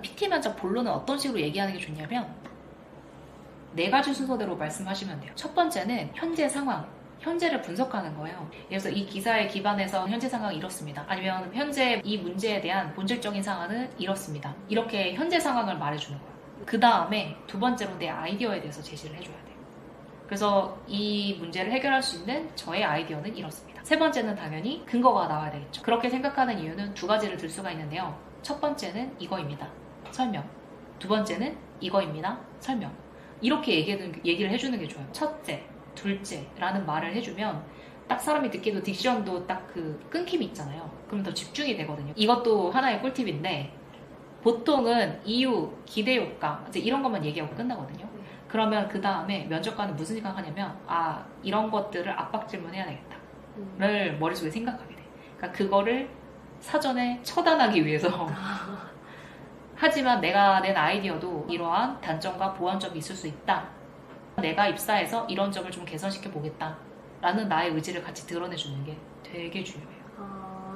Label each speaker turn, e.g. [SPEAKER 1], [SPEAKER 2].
[SPEAKER 1] PT 면접 본론은 어떤 식으로 얘기하는 게 좋냐면 네 가지 순서대로 말씀하시면 돼요. 첫 번째는 현재 상황, 현재를 분석하는 거예요. 그래서 이 기사에 기반해서 현재 상황이 이렇습니다. 아니면 현재 이 문제에 대한 본질적인 상황은 이렇습니다. 이렇게 현재 상황을 말해주는 거예요. 그 다음에 두 번째로 내 아이디어에 대해서 제시를 해줘야 돼요. 그래서 이 문제를 해결할 수 있는 저의 아이디어는 이렇습니다. 세 번째는 당연히 근거가 나와야 되겠죠. 그렇게 생각하는 이유는 두 가지를 들 수가 있는데요. 첫 번째는 이거입니다. 설명. 두 번째는 이거입니다. 설명. 이렇게 얘기해주는- 얘기를 해주는 게 좋아요. 첫째, 둘째라는 말을 해주면 딱 사람이 듣기도 딕션도 딱 그 끊김이 있잖아요. 그럼 더 집중이 되거든요. 이것도 하나의 꿀팁인데 보통은 이유, 기대 효과 이제 이런 것만 얘기하고 끝나거든요. 그러면 그 다음에 면접관은 무슨 생각하냐면 아 이런 것들을 압박 질문해야 되겠다.
[SPEAKER 2] 음.
[SPEAKER 1] 를 머릿속에 생각하게 돼. 그러니까 그거를 사전에 처단하기 위해서 하지만 내가 낸 아이디어도 이러한 단점과 보완점이 있을 수 있다. 내가 입사해서 이런 점을 좀 개선시켜 보겠다. 라는 나의 의지를 같이 드러내주는 게 되게 중요해요.